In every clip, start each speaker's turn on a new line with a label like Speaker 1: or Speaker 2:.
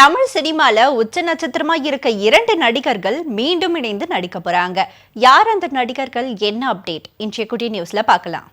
Speaker 1: தமிழ் சினிமால உச்ச நட்சத்திரமா இருக்க இரண்டு நடிகர்கள் மீண்டும் இணைந்து நடிக்க போறாங்க. யார் அந்த நடிகர்கள்? என்ன அப்டேட்? இன்றைய குட்டி நியூஸ்ல பார்க்கலாம்.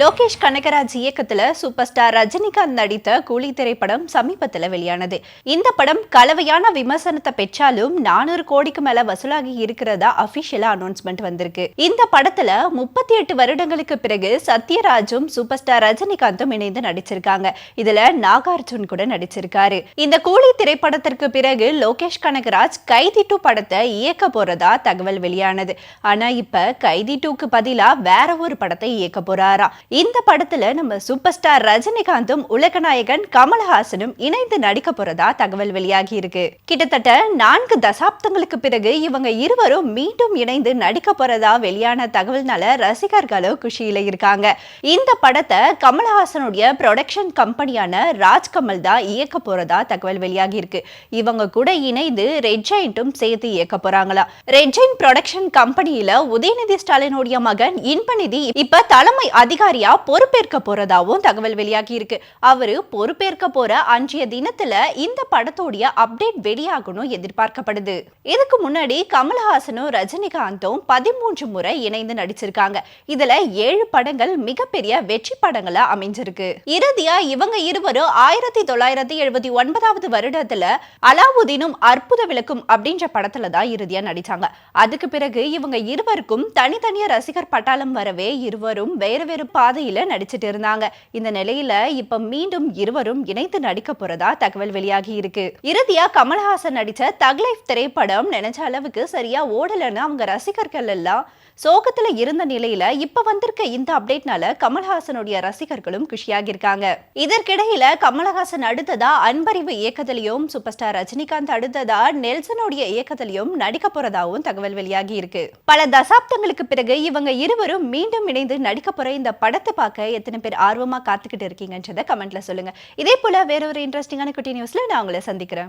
Speaker 1: லோகேஷ் கனகராஜ் இயக்கத்துல சூப்பர் ஸ்டார் ரஜினிகாந்த் நடித்த கூலி திரைப்படம் சமீபத்தில் வெளியானது. இந்த படம் கலவையான விமர்சனத்தை பெற்றாலும் நானூறு கோடிக்கு மேல வசூலாகி இருக்கிறதா அபிஷியலா அனௌன்ஸ்மெண்ட் வந்திருக்கு. இந்த படத்துல முப்பத்தி எட்டு வருடங்களுக்கு பிறகு சத்யராஜும் சூப்பர் ஸ்டார் ரஜினிகாந்தும் இணைந்து நடிச்சிருக்காங்க. இதுல நாகார்ஜுன் கூட நடிச்சிருக்காரு. இந்த கூலி திரைப்படத்திற்கு பிறகு லோகேஷ் கனகராஜ் கைதி டூ படத்தை இயக்க போறதா தகவல் வெளியானது. ஆனா இப்ப கைதி டூக்கு பதிலா வேற ஒரு படத்தை இயக்க போறாராம் இந்த படத்துல நம்ம சூப்பர் ஸ்டார் ரஜினிகாந்தும் உலகநாயகன் கமல்ஹாசனும் இணைந்து நடிக்க போறதா தகவல் வெளியாகி இருக்கு. கிட்டத்தட்ட நான்கு தசாப்தங்களுக்கு பிறகு இவங்க இருவரும் மீண்டும் இணைந்து நடிக்க போறதா வெளியான தகவல்னால ரசிகர்களும் குஷியில இருக்காங்க. இந்த படத்தை கமல்ஹாசனுடைய ப்ரொடக்ஷன் கம்பெனியான ராஜ்கமல் தான் இயக்க போறதா தகவல் வெளியாகி இருக்கு. இவங்க கூட இணைந்து ரெட் ஜெயின்ட்டும் சேர்த்து இயக்க போறாங்களா. ரெட் ஜெயின் ப்ரொடக்ஷன் கம்பெனியில உதயநிதி ஸ்டாலினுடைய மகன் இன்பநிதி இப்ப தலைமை அதிகாரியா பொறுப்பேற்க போறதாவும் தகவல் வெளியாகி இருக்கு. அவரு பொறுப்பேற்க போற அன்றைய தினத்துல இந்த படத்தோடைய அப்டேட் வெளியாகணும் எதிர்பார்க்கப்படுது. இதுக்கு முன்னாடி கமல்ஹாசனும் ரஜினிகாந்தும் பதிமூன்று முறை இணைந்து நடிச்சிருக்காங்க. இதுல ஏழு படங்கள் மிகப்பெரிய வெற்றி படங்களா அமைஞ்சிருக்கு. இறுதியா இவங்க இருவரும் ஆயிரத்தி தொள்ளாயிரத்தி எழுபத்தி ஒன்பதாவது வருடத்துல அலாவுதீனும் அற்புத விளக்கும் அப்படின்ற படத்துல தான் இறுதியா நடிச்சாங்க. அதுக்கு பிறகு இவங்க இருவருக்கும் தனித்தனியா ரசிகர் பட்டாளம் வரவே இருவரும் வேறு வேறு பாதையில நடிச்சிட்டு இருந்தாங்க. இந்த நிலையில இப்ப மீண்டும் இருவரும் இணைந்து நடிக்க போறதா தகவல் வெளியாகி இருக்கு. இறுதியா கமல்ஹாசன் நடிச்ச தக் லைஃப் திரைப்படம் நினைச்ச அளவுக்கு சரியா ஓடலன்னு அவங்க ரசிகர்கள் எல்லாம் சோகத்துல இருந்த நிலையில இப்ப வந்திருக்க இந்த அப்டேட்னால கமல்ஹாசனுடைய ரசிகர்களும் குஷியாகி இருக்காங்க. இதற்கிடையில கமல்ஹாசன் அடுத்ததா அன்பறிவு இயக்கத்திலையும் சூப்பர் ஸ்டார் ரஜினிகாந்த் அடுத்ததா நெல்சனுடைய இயக்கத்திலையும் நடிக்க போறதாவும் தகவல் வெளியாகி இருக்கு. பல தசாப்தங்களுக்கு பிறகு இவங்க இருவரும் மீண்டும் இணைந்து நடிக்க போற இந்த படத்தை பார்க்க எத்தனை பேர் ஆர்வமா காத்துக்கிட்டு இருக்கீங்கன்றதை கமெண்ட்ல சொல்லுங்க. இதே போல வேற ஒரு இன்ட்ரெஸ்டிங்கான குட்டி நியூஸ்ல நான் உங்களை சந்திக்கிறேன்.